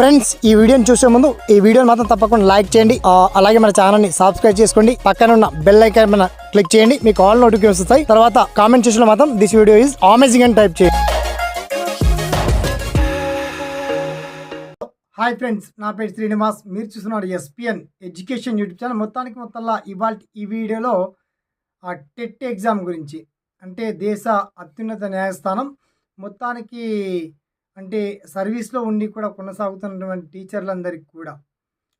Friends ఈ వీడియోని చూసే ముందు ఈ వీడియోని మాత్రం తప్పకుండా లైక్ చేయండి. అలాగే మన ఛానల్ని సబ్స్క్రైబ్ చేసుకోండి. పక్కన ఉన్న బెల్ ఐకాన్ మన క్లిక్ చేయండి. మీకు ఆల్ నోటిఫికేషన్ వస్తాయి. తర్వాత కామెంట్ చేసిన మాత్రం దిస్ వీడియో ఈజ్ అమేజింగ్ అని టైప్ చేయండి. హాయ్ ఫ్రెండ్స్ నా పేరు శ్రీనివాస్. మీరు చూస్తున్నారు ఎస్పిఎన్ ఎడ్యుకేషన్ యూట్యూబ్ ఛానల్ మొత్తానికి మొత్తంలో ఇవాళ ఈ వీడియోలో ఆ టెట్ ఎగ్జామ్ గురించి అంటే దేశ అత్యున్నత న్యాయస్థానం. మొత్తానికి అంటే సర్వీస్లో ఉండి కూడా కొనసాగుతున్నటువంటి టీచర్లందరికీ కూడా.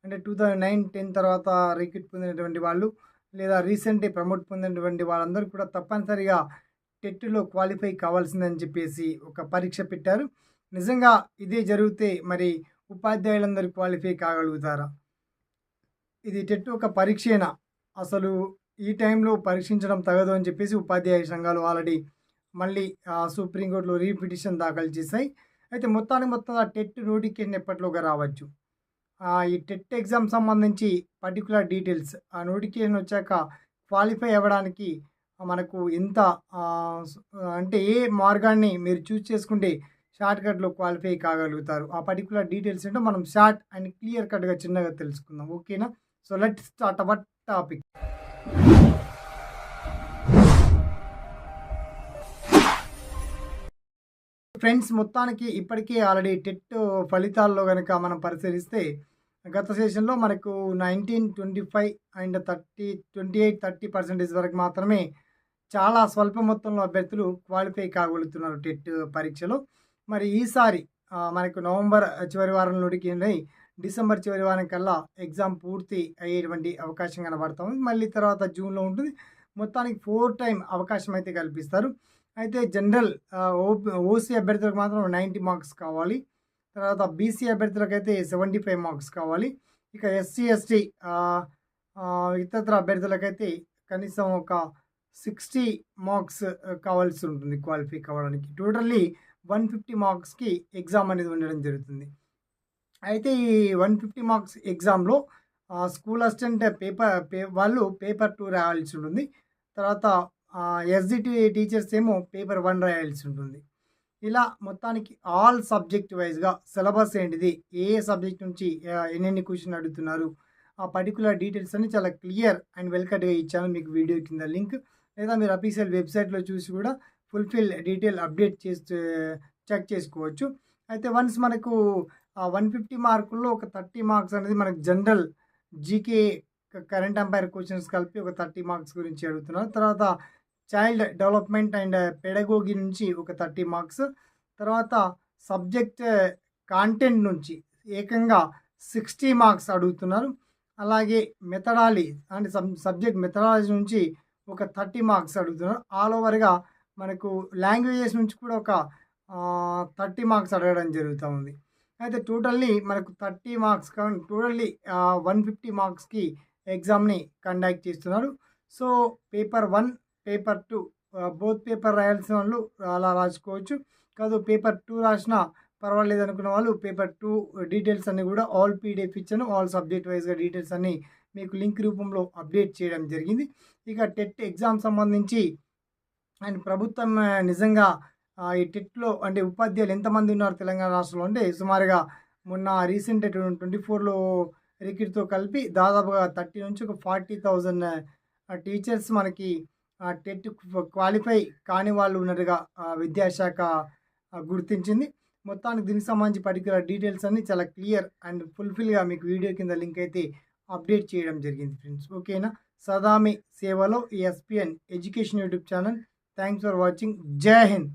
అంటే టూ థౌజండ్ నైన్ టెన్ తర్వాత రిక్రూట్ పొందినటువంటి వాళ్ళు లేదా రీసెంట్లీ ప్రమోట్ పొందినటువంటి వాళ్ళందరూ కూడా తప్పనిసరిగా టెట్లో క్వాలిఫై కావాల్సిందని చెప్పేసి ఒక పరీక్ష పెట్టారు. నిజంగా ఇదే జరిగితే మరి ఉపాధ్యాయులందరూ క్వాలిఫై కాగలుగుతారా? ఇది టెట్ ఒక పరీక్షేనా? అసలు ఈ టైంలో పరీక్షించడం తగదు అని చెప్పేసి ఉపాధ్యాయ సంఘాలు ఆల్రెడీ మళ్ళీ సుప్రీంకోర్టులో రీపిటిషన్ దాఖలు చేశాయి. అయితే మొత్తానికి మొత్తం ఆ టెట్ నోటిఫికేషన్ ఎప్పట్లోగా రావచ్చు. ఈ టెట్ ఎగ్జామ్ సంబంధించి పర్టికులర్ డీటెయిల్స్. ఆ నోటిఫికేషన్ వచ్చాక క్వాలిఫై అవ్వడానికి మనకు ఎంత అంటే ఏ మార్గాన్ని మీరు చూస్ చేసుకుంటే షార్ట్కట్లో క్వాలిఫై కాగలుగుతారు. ఆ పర్టికులర్ డీటెయిల్స్ ఏంటో మనం షార్ట్ అండ్ క్లియర్ కట్గా చిన్నగా తెలుసుకుందాం. ఓకేనా? So let start our topic. Friends మొత్తానికి ఇప్పటికే ఆల్రెడీ టెట్ ఫలితాల్లో కనుక మనం పరిశీలిస్తే గత సెషన్లో మనకు nineteen twenty five and thirty twenty eight thirty percentage వరకు మాత్రమే చాలా స్వల్ప మొత్తంలో అభ్యర్థులు క్వాలిఫై కాగలుగుతున్నారు టెట్ పరీక్షలో. మరి ఈసారి మనకు నవంబర్ చివరి వారం నుండి డిసెంబర్ చివరి వారం కల్లా ఎగ్జామ్ పూర్తి అయ్యేటువంటి అవకాశం కనబడుతుంది మళ్ళీ తర్వాత జూన్లో ఉంటుంది. మొత్తానికి ఫోర్ టైం అవకాశం అయితే కల్పిస్తారు. అయితే జనరల్ ఓసీ అభ్యర్థులకు మాత్రం నైంటీ మార్క్స్ కావాలి. తర్వాత బీసీ అభ్యర్థులకు అయితే సెవెంటీ ఫైవ్ మార్క్స్ కావాలి. ఇక ఎస్సీ ఎస్టీ ఇతర అభ్యర్థులకైతే కనీసం ఒక సిక్స్టీ మార్క్స్ కావాల్సి ఉంటుంది క్వాలిఫై కావడానికి. టోటల్లీ వన్ ఫిఫ్టీ మార్క్స్కి ఎగ్జామ్ అనేది ఉండడం జరుగుతుంది. అయితే ఈ వన్ ఫిఫ్టీ మార్క్స్ ఎగ్జామ్లో స్కూల్ అసిస్టెంట్ పేపర్ పే వాళ్ళు పేపర్ టూ రావాల్సి ఉంటుంది. తర్వాత ఎస్జిటి టీచర్స్ ఏమో పేపర్ వన్ రాయాల్సి ఉంటుంది. ఇలా మొత్తానికి ఆల్ సబ్జెక్ట్ వైజ్గా సిలబస్ ఏంటిది ఏ సబ్జెక్ట్ నుంచి ఎన్నెన్ని క్వశ్చన్ అడుగుతున్నారు ఆ పర్టికులర్ డీటెయిల్స్ అన్ని చాలా క్లియర్ అండ్ వెల్కట్గా ఇచ్చాను మీకు వీడియో కింద లింక్ లేదా మీరు అఫీషియల్ వెబ్సైట్లో చూసి కూడా ఫుల్ఫిల్ డీటెయిల్ అప్డేట్ చేస్తూ చెక్ చేసుకోవచ్చు. అయితే వన్స్ మనకు వన్ ఫిఫ్టీ మార్కుల్లో ఒక థర్టీ మార్క్స్ అనేది మనకు జనరల్ జీకే కరెంట్ అంపైర్ క్వశ్చన్స్ కలిపి ఒక థర్టీ మార్క్స్ గురించి అడుగుతున్నారు. తర్వాత చైల్డ్ డెవలప్మెంట్ అండ్ పెడగోగి నుంచి ఒక థర్టీ మార్క్స్. తర్వాత సబ్జెక్ట్ కాంటెంట్ నుంచి ఏకంగా సిక్స్టీ మార్క్స్ అడుగుతున్నారు. అలాగే మెథడాలజీ అంటే సబ్ సబ్జెక్ట్ మెథడాలజీ నుంచి ఒక థర్టీ మార్క్స్ అడుగుతున్నారు. ఆల్ ఓవర్గా మనకు లాంగ్వేజెస్ నుంచి కూడా ఒక థర్టీ మార్క్స్ అడగడం జరుగుతూ ఉంది. అయితే టోటల్లీ మనకు thirty marks totally one fifty మార్క్స్కి ఎగ్జామ్ని కండక్ట్ చేస్తున్నారు. So paper one paper two both paper రాయాల్సిన వాళ్ళు అలా రాసుకోవచ్చు. కాదు పేపర్ టూ రాసినా పర్వాలేదు అనుకున్న వాళ్ళు పేపర్ టూ డీటెయిల్స్ అన్ని కూడా ఆల్ పీడిఎఫ్ ఇచ్చాను. ఆల్ సబ్జెక్ట్ వైజ్గా డీటెయిల్స్ అన్ని మీకు లింక్ రూపంలో అప్డేట్ చేయడం జరిగింది. ఇక టెట్ ఎగ్జామ్ సంబంధించి అండ్ ప్రభుత్వం నిజంగా ఈ టెట్లో అంటే ఉపాధ్యాయులు ఎంతమంది ఉన్నారు తెలంగాణ రాష్ట్రంలో అంటే సుమారుగా మొన్న రీసెంట్ ట్వంటీ ఫోర్లో రిక్రూట్తో కలిపి దాదాపుగా థర్టీ నుంచి ఒక ఫార్టీ థౌజండ్ టీచర్స్ మనకి టెట్ క్వాలిఫై కాని వాళ్ళు ఉన్నట్టుగా విద్యాశాఖ గుర్తించింది. మొత్తానికి దీనికి సంబంధించి పర్టికులర్ డీటెయిల్స్ అన్ని చాలా క్లియర్ అండ్ ఫుల్ఫిల్గా మీకు వీడియో కింద లింక్ అయితే అప్డేట్ చేయడం జరిగింది ఫ్రెండ్స్. ఓకేనా? సదామి సేవలో SPN education YouTube channel. Thanks for watching. జై హింద్!